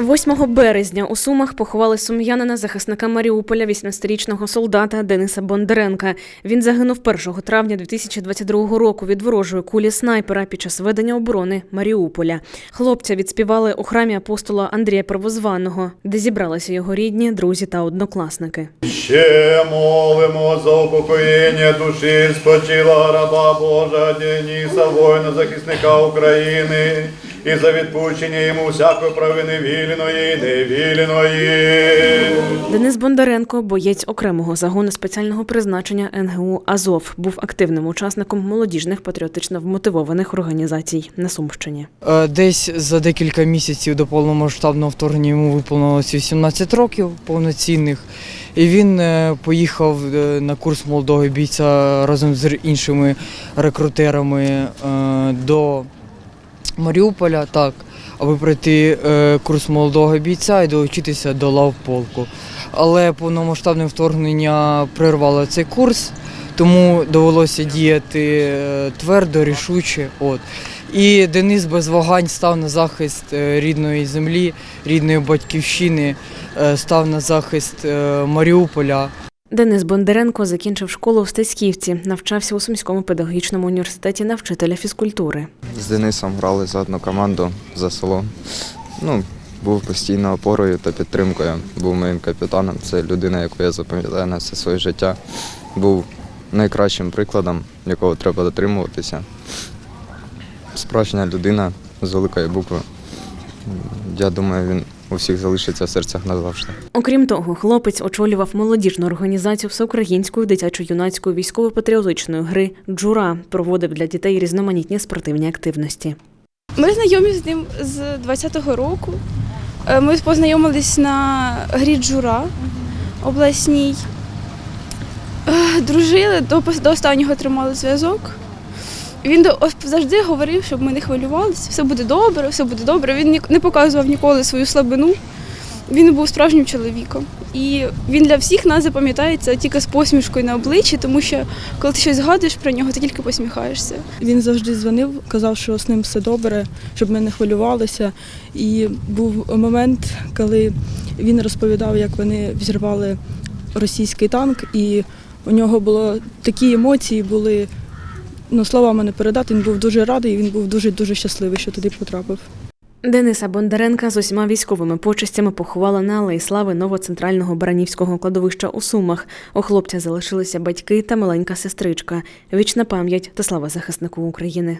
8 березня у Сумах поховали сум'янина захисника Маріуполя, 18-річного солдата Дениса Бондаренка. Він загинув 1 травня 2022 року від ворожої кулі снайпера під час ведення оборони Маріуполя. Хлопця відспівали у храмі апостола Андрія Первозваного, де зібралися його рідні, друзі та однокласники. Ще молимо за упокоєння душі спочила раба Божа Дениса, воїна захисника України, і за відпущення йому всякої провини вільної, невільної. Денис Бондаренко, боєць окремого загону спеціального призначення НГУ Азов, був активним учасником молодіжних патріотично вмотивованих організацій на Сумщині. Е, Десь за декілька місяців до повномасштабного вторгнення йому виповнилося 18 років повноцінних. І він е, поїхав е, на курс молодого бійця разом з іншими рекрутерами до Маріуполя, так, аби пройти е, курс молодого бійця і долучитися до лав полку. Але повномасштабне вторгнення прервало цей курс, тому довелося діяти е, твердо, рішуче. От. І Денис без вагань став на захист е, рідної землі, рідної батьківщини, став на захист Маріуполя. Денис Бондаренко закінчив школу в Стецьківці, навчався у Сумському педагогічному університеті на вчителя фізкультури. З Денисом грали за одну команду за село. Ну, був постійно опорою та підтримкою. Був моїм капітаном. Це людина, яку я запам'ятаю на все своє життя. Був найкращим прикладом, якого треба дотримуватися. Справжня людина з великої букви. Я думаю, він у всіх залишиться в серцях назавжди. Окрім того, хлопець очолював молодіжну організацію всеукраїнської дитячо-юнацької військово-патріотичної гри Джура, проводив для дітей різноманітні спортивні активності. Ми знайомі з ним з 20-го року. Е, Ми познайомились на грі Джура обласній. Е, Дружили, до, останнього тримали зв'язок. Він завжди говорив, щоб ми не хвилювалися, все буде добре, все буде добре. Він не показував ніколи свою слабину. Він був справжнім чоловіком. І він для всіх нас запам'ятається тільки з посмішкою на обличчі, тому що коли ти щось згадуєш про нього, ти тільки посміхаєшся. Він завжди дзвонив, казав, що з ним все добре, щоб ми не хвилювалися. І був момент, коли він розповідав, як вони взірвали російський танк, і у нього було такі емоції, були ну, словами не передати. Він був дуже радий, він був дуже дуже щасливий, що туди потрапив. Дениса Бондаренка з усіма військовими почестями поховала на Алеї Слави новоцентрального Баранівського кладовища у Сумах. У хлопця залишилися батьки та маленька сестричка. Вічна пам'ять та слава захиснику України.